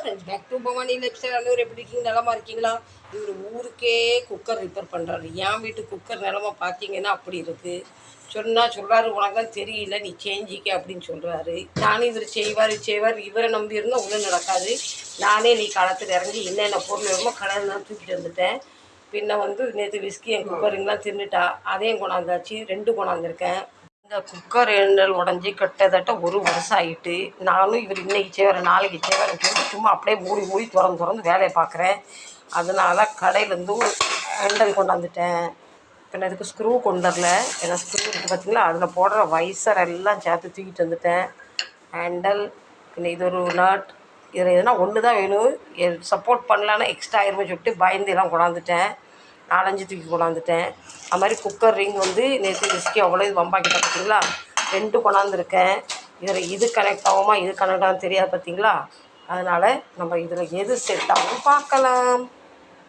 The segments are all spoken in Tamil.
Friends back to Bhavani life style அனைவரும் எப்படி இருக்கீங்க? நிலமா இருக்கீங்களா? இவர் ஊருக்கே குக்கர் ரிப்பேர் பண்ணுறாரு என் வீட்டு குக்கர் நிலமா பார்த்தீங்கன்னா அப்படி இருக்குது சொன்னால் சொல்கிறாரு உனக்கு தெரியல நீ சேஞ்சிக்க அப்படின்னு சொல்கிறாரு நானும் இவர் செய்வார் செய்வார். இவரை நம்பி இருந்தால் ஒன்றும் நடக்காது. நானே நீ களத்தில் இறங்கி என்னென்ன பொருள் வேணுமோ கடையில் தான் தூக்கிட்டு வந்துட்டேன். பின்ன வந்து நேற்று விஸ்கி என் குக்கருங்கெலாம் தின்னுட்டா. அதையும் கொண்டாந்தாச்சு. ரெண்டு கொண்டாந்துருக்கேன். இந்த குக்கர் எண்ணல் உடஞ்சி கிட்டத்தட்ட ஒரு வருஷம் ஆகிட்டு நானும் இவர் இன்னைக்கு செய்வேன் நாளைக்கு செய்வேன் சும்மா அப்படியே மூடி மூடி திறந்து திறந்து வேலையை பார்க்குறேன். அதனால் கடையிலேருந்து ஒரு ஹேண்டல் கொண்டாந்துட்டேன் பின்ன இதுக்கு ஸ்க்ரூ கொண்டு வரல. ஏன்னா ஸ்க்ரூ இருக்குது பார்த்தீங்களா அதில் போடுற வைசர் எல்லாம் சேர்த்து தூக்கிட்டு வந்துட்டேன். ஹேண்டல் பின்ன இது ஒரு நட் இதில் எதுனா ஒன்று தான் வேணும் சப்போர்ட் பண்ணலான்னா எக்ஸ்ட்ரா ஆயிருமே சொல்லிட்டு பயந்து எல்லாம் கொண்டாந்துட்டேன். நாலஞ்சு தூக்கி கொண்டாந்துட்டேன். அது மாதிரி குக்கர் ரிங் வந்து நேற்று விஸ்கி அவ்வளோ இது வம்பாக்கிட்ட பார்த்தீங்களா ரெண்டு கொண்டாந்துருக்கேன். இதில் இது கனெக்ட் ஆகுமா இது கனெக்ட் ஆகும் தெரியாது பார்த்தீங்களா அதனால் நம்ம இதில் எது செட் ஆகும் பார்க்கலாம்.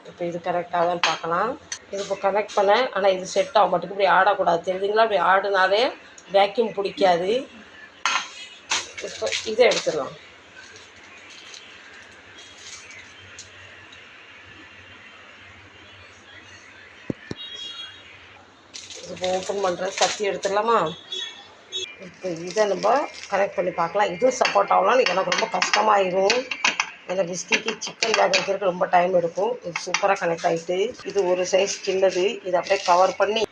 இப்போ இது கனெக்ட் ஆகுதான்னு பார்க்கலாம். இது இப்போ கனெக்ட் பண்ணேன். ஆனால் இது செட் ஆகும் மட்டும் இப்படி ஆடக்கூடாது. தெரியுதுங்களா? இப்படி ஆடினாலே வேக்யூம் பிடிக்காது. இப்போ இதை எடுத்துடலாம். இப்போ ஓப்பன் பண்ணுற சத்தி எடுத்துடலாமா? இப்போ இதை நம்ம கனெக்ட் பண்ணி பார்க்கலாம். இதுவும் சப்போர்ட் ஆகலாம். எனக்கு ரொம்ப கஷ்டமாயிடும் அந்த பிஸ்கிக்கு சிக்கன் வேக வைக்கிறதுக்கு ரொம்ப டைம் எடுக்கும். இது சூப்பராக கனெக்ட் ஆகிட்டு இது ஒரு சைஸ் சின்னது. இதை அப்படியே கவர் பண்ணி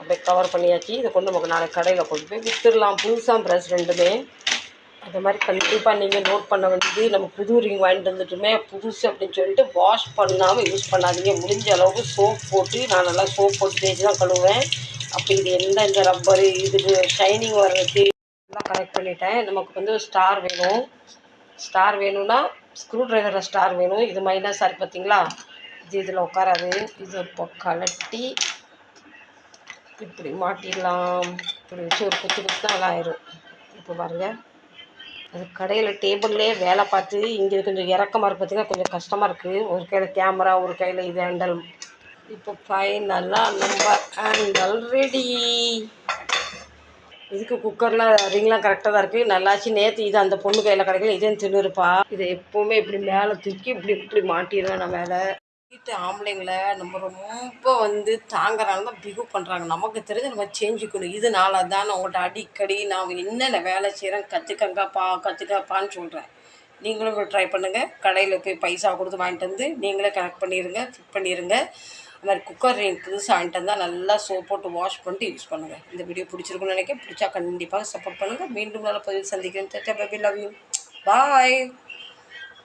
அப்படியே கவர் பண்ணியாச்சு. இதை கொண்டு நமக்கு நாளைக்கு கடையில் கொண்டு போய் விற்றுடலாம் புதுசாக ப்ரெஸ் ரெண்டுமே. அது மாதிரி கண்டிப்பாக நீங்கள் நோட் பண்ண வேண்டியது நம்ம புது ரிங் வாங்கிட்டு வந்துட்டுமே புதுசு அப்படின்னு சொல்லிட்டு வாஷ் பண்ணாமல் யூஸ் பண்ணாதீங்க. முடிஞ்ச அளவுக்கு சோப் போட்டு நான் நல்லா சோப் போட்டு தேய்ச்சி தான் கழுவுவேன். அப்போ இது எந்த இந்த ரப்பரு இதுக்கு ஷைனிங் வர்றதுக்கு எல்லாம் கனெக்ட் பண்ணிட்டேன். நமக்கு வந்து ஸ்டார் வேணும். ஸ்டார் வேணும்னா ஸ்க்ரூ ட்ரைவரில் ஸ்டார் வேணும். இது மைனஸ் சார் பார்த்தீங்களா? இது இதில் உட்காராது. இது இப்போ கலட்டி இப்படி மாட்டிடலாம். இப்படி வச்சு ஒரு குத்து குத்து தான் நல்லா ஆயிரும். இப்போ பாருங்கள் அது கடையில் டேபிள்லேயே வேலை பார்த்து இங்கே கொஞ்சம் இறக்கமாக இருக்குது பார்த்தீங்கன்னா கொஞ்சம் கஷ்டமாக இருக்குது ஒரு கையில் கேமரா ஒரு கையில் இது ஹேண்டல் இப்போ ஃபைனலாக நம்ம ஹேண்டல் ரெடி இதுக்கு குக்கர்லாம் ரிங்லாம் கரெக்டாக தான் இருக்குது நல்லாச்சு. நேற்று இது அந்த பொண்ணு கையில் கிடைக்கல. இதே தின்னுருப்பா. இதை எப்போவுமே இப்படி மேலே தூக்கி இப்படி இப்படி மாட்டிடுவேன் நான் மேலே. வீட்டு ஆம்பளைங்களை நம்ம ரொம்ப வந்து தாங்குறாங்க தான் பிகு பண்ணுறாங்க நமக்கு தெரிஞ்சு நம்ம சேஞ்சுக்கணும். இதனால தான் உங்கள்கிட்ட அடிக்கடி நான் என்னென்ன வேலை செய்கிறேன் கற்றுக்கங்கப்பா கற்றுக்கப்பான்னு சொல்கிறேன் நீங்களும் ட்ரை பண்ணுங்கள் கடையில் போய் பைசா கொடுத்து வாங்கிட்டு வந்து நீங்களே கனெக்ட் பண்ணிடுங்க ஃபிட் பண்ணிடுங்க அது மாதிரி குக்கர் ரிங் புதுசாக வாங்கிட்டு வந்தால் நல்லா சோப் போட்டு வாஷ் பண்ணிட்டு யூஸ் பண்ணுங்கள் இந்த வீடியோ பிடிச்சிருக்குன்னு நினைக்கிறேன். பிடிச்சா கண்டிப்பாக சப்போர்ட் பண்ணுங்கள் மீண்டும் நல்ல பதிவு சந்திக்கிறேன். Love you bye